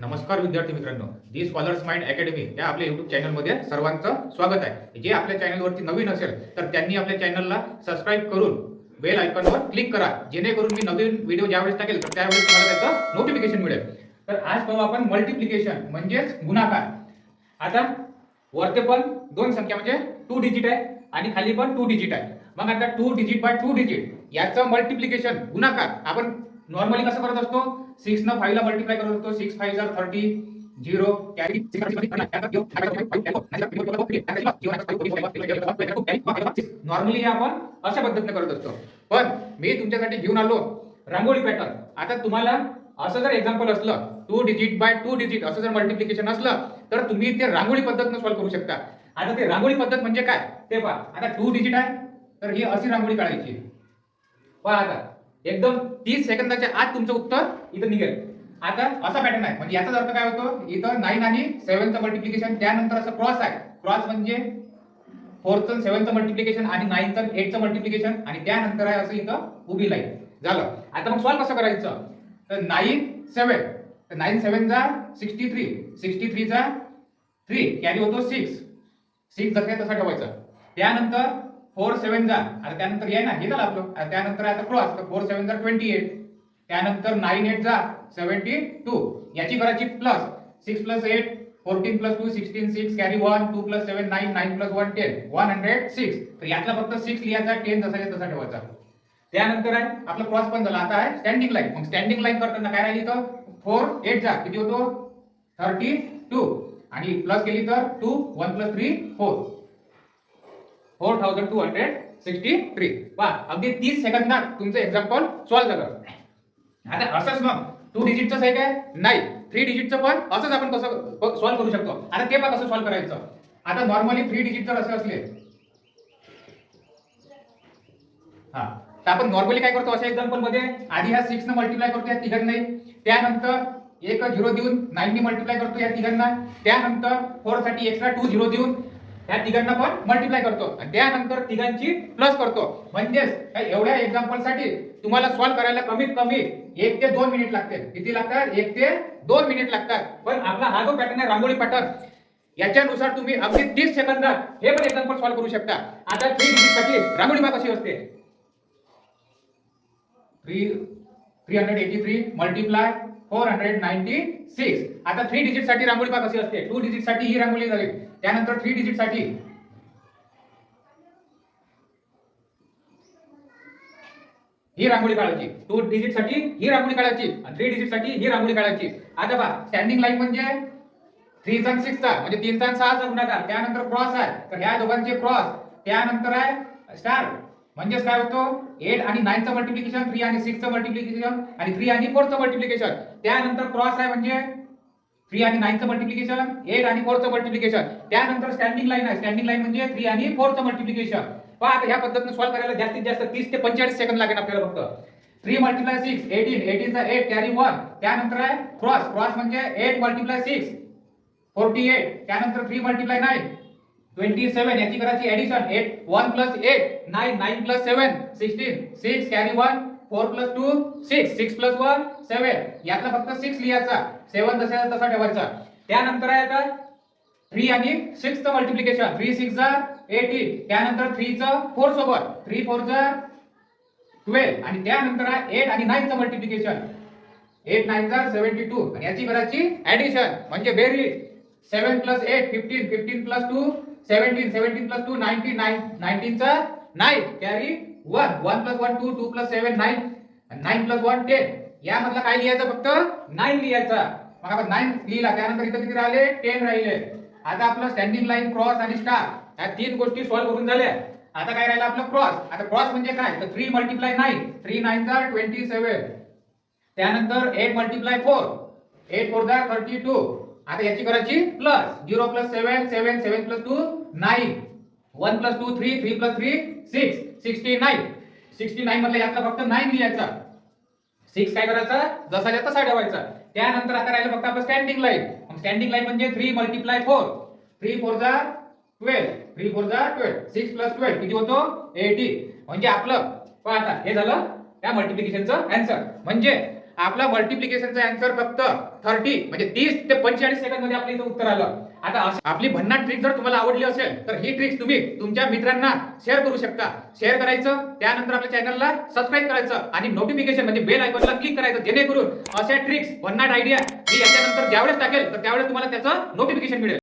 नमस्कार विद्यार्थी मित्रांनो. दी स्कॉलर्स माइंड अकॅडमी या आपल्या युट्यूब चॅनलमध्ये सर्वांचं स्वागत आहे. जे आपल्या चॅनलवरती नवीन असेल तर त्यांनी आपल्या चॅनलला सबस्क्राईब करून बेल आयकॉनवर क्लिक करा. जेणेकरून मी नवीन व्हिडिओ ज्यावेळेस टाकेल तर त्यावेळेस तुम्हाला त्याचं नोटिफिकेशन मिळेल. तर आज पाहू आपण मल्टिप्लिकेशन म्हणजेच गुणाकार. आता वरते पण दोन संख्या म्हणजे टू डिजिट आहे आणि खाली पण टू डिजिट आहे. मग आता two digit by two digit याचं मल्टिप्लिकेशन गुणाकार आपण नॉर्मली कसं करत असतो सिक्स न फाईव्ह ला मल्टिप्लाय करत असतो सिक्स फाईव्ह जार थर्टी झिरो नॉर्मली आपण अशा पद्धतीने करत असतो पण मी तुमच्यासाठी घेऊन आलो रांगोळी पॅटर्न आता तुम्हाला असं जर एक्झाम्पल असलं two digit by two digit असं जर मल्टिप्लिकेशन असलं तर तुम्ही ते रांगोळी पद्धतीनं सॉल्व्ह करू शकता आता ते रांगोळी पद्धत म्हणजे काय ते पहा आता टू डिजिट आहे तर ही अशी रांगोळी काढायची पहा आता एकदम तीस सेकंदाच्या आत तुमचं उत्तर इथं निघेल. आता असा पॅटर्न आहे. म्हणजे याचा अर्थ काय होतो? इथं नाईन आणि सेव्हनचं मल्टिप्लिकेशन त्यानंतर असं क्रॉस आहे. क्रॉस म्हणजे फोरचं सेव्हनचं मल्टिप्लिकेशन आणि नाईनचं एटचं मल्टिप्लिकेशन आणि त्यानंतर आहे असं इथं उभी लाईन झालं. आता मग सॉल्व कसं करायचं? तर नाईन सेव्हन तर नाईन सेव्हनचा सिक्स्टी थ्री सिक्स्टी थ्रीचा थ्री कॅरी होतो सिक्स सिक्स जसं आहे तसा ठेवायचा. त्यानंतर फोर सेवन जा. आता त्यानंतर ये ना हे झालं आपलं. त्यानंतर आता क्रॉस तर फोर सेवन जा ट्वेंटी एट. त्यानंतर नाईन एट जा सेव्हन्टी टू. याची करायची plus six plus eight fourteen plus two sixteen six carry one two plus seven nine nine plus one ten one hundred six तर यातला फक्त six लिहायचा ten जसा तसा ठेवायचा. त्यानंतर आहे आपला क्रॉस पण झाला. आता आहे स्टँडिंग लाईन मग स्टँडिंग लाईन करताना काय राहिली तर? फोर एट जा. किती होतो? थर्टी टू आणि प्लस केली तर two one plus three four four thousand two hundred sixty three. वा अगदी तीस सेकंदात तुमचं एक्झाम्पल सॉल्व्ह झालं. आता असंच मग टू डिजिटचं आहे? काय नाही थ्री डिजिटचं पण असंच आपण कसं सॉल्व्ह करू शकतो. आता ते पण कसं सॉल्व्ह करायचं? आता नॉर्मली थ्री डिजिट जर असे असले हा तर आपण नॉर्मली काय करतो अशा एक्झाम्पलमध्ये? आधी ह्या सिक्स न मल्टिप्लाय करतो या तिघांना त्यानंतर एक झिरो देऊन नाईन मल्टिप्लाय करतो या तिघांना. त्यानंतर फोरसाठी एक्स्ट्रा टू झिरो देऊन त्या तिघांना पण मल्टिप्लाय करतो. आणि त्यानंतर तिघांची प्लस करतो. म्हणजेच एवढ्या एक्झाम्पलसाठी तुम्हाला सॉल्व्ह करायला कमीत कमी एक ते दोन मिनिट लागते किती लागतात? एक ते दोन मिनिट लागतात. पण आपला हा जो पॅटर्न आहे रांगोळी पॅटर्न याच्यानुसार तुम्ही अगदी तीस सेकंदात हे पण एक्झाम्पल सॉल्व्ह करू शकता. आता थ्री डिजिटसाठी रांगोळी बाग कशी असते? Three three hundred eighty three multiply four hundred ninety six. आता थ्री डिजिटसाठी रांगोळी पाहत कशी असते. टू डिजिटसाठी ही रांगोळी झाली. त्यानंतर थ्री डिजिटसाठी ही रांगोळी काढायची. टू डिजिटसाठी ही रांगोळी काढायची. आणि थ्री डिजिटसाठी ही रांगोळी काढायची. आता पहा स्टँडिंग लाईन म्हणजे थ्रीचा आणि सिक्सचा म्हणजे तीनचा आणि सहाचा गुणाकार. त्यानंतर क्रॉस आहे. तर ह्या दोघांचे क्रॉस त्यानंतर आहे स्टार म्हणजेच काय होतो? एट आणि नाईनचं मल्टिप्लिकेशन थ्री आणि सिक्सचं मल्टिप्लिकेशन आणि थ्री आणि फोरचं मल्टिप्लिकेशन त्यानंतर क्रॉस आहे म्हणजे? थ्री आणि नाईनचं मल्टिप्लिकेशन एट आणि फोरचं मल्टिप्लिकेशन त्यानंतर स्टँडिंग लाईन आहे. स्टँडिंग लाईन म्हणजे थ्री आणि फोरचं मल्टिप्लिकेशन पहा आता ह्या पद्धतीने सॉल्व्ह करायला जास्तीत जास्त तीस ते पंचेचाळीस सेकंद लागेल आपल्याला फक्त. थ्री मल्टिप्लाय सिक्स एटीन एटीनचा एट कॅरी वन त्यानंतर आहे क्रॉस क्रॉस म्हणजे eight multiply six forty eight त्यानंतर three multiply nine twenty seven याची करायची addition eight one plus eight nine nine plus seven sixteen six carry one four plus two six six plus one seven यातला फक्त six लिहायचा. सेवन जसा तसा ठेवायचा. त्यानंतर आहे तर थ्री आणि सिक्सचं मल्टिप्लिकेशन थ्री सिक्स जा एटीन त्यानंतर थ्रीचं फोर सोबत. थ्री फोर जा ट्वेल्व आणि त्यानंतर आहे एट आणि नाईनचं मल्टिप्लिकेशन एट नाईन जा सेव्हन्टी टू आणि याची करायची ऍडिशन म्हणजे बेरीज. Seven plus eight fifteen fifteen plus two seventeen seventeen plus two ninety nine नाईन्टीनचा nine carry one one plus one two two plus seven nine nine plus one ten यामधला काय लिहायचं फक्त? Nine लिहायचा. मग आपण नाईन लिहिला. त्यानंतर इथं किती राहिले? टेन राहिले. आता आपलं स्टँडिंग लाईन क्रॉस आणि स्टार या तीन गोष्टी सॉल्व्ह करून झाल्या. आता काय राहिलं आपलं क्रॉस आता क्रॉस म्हणजे काय? तर थ्री मल्टिप्लाय नाईन थ्री नाईनचा ट्वेंटी सेव्हन त्यानंतर eight multiply four eight four जा थर्टी टू आता याची करायची plus zero plus seven seven seven plus two nine one plus two three three plus three six sixty nine sixty nine मधला यातला फक्त nine लिहायचा. Six काय करायचा? जसा तसा ठेवायचा त्यानंतर आता राहिलं फक्त आपलं स्टँडिंग लाईन स्टँडिंग लाईन म्हणजे three multiply four three four जा ट्वेल्व थ्री फोर जा ट्वेल्व सिक्स प्लस ट्वेल्व किती होतो? एटी म्हणजे आपलं पहा आता हे झालं त्या मल्टिप्लिकेशनचं अँसर म्हणजे आपला मल्टिप्लिकेशनचा आन्सर फक्त थर्टी म्हणजे तीस ते पंचेचाळीस सेकंडमध्ये आपलं इथं उत्तर आलं. आता आपली भन्नाट ट्रिक जर तुम्हाला आवडली असेल तर ही ट्रिक तुम्ही तुमच्या मित्रांना शेअर करू शकता. शेअर करायचं त्यानंतर आपल्या चॅनलला सबस्क्राईब करायचं आणि नोटिफिकेशन म्हणजे बेल आयकॉनला क्लिक करायचं जेणेकरून अशा ट्रिक्स भन्नाट आयडिया मी याच्यानंतर ज्यावेळेस टाकेल तर त्यावेळेस तुम्हाला त्याचं नोटिफिकेशन मिळेल.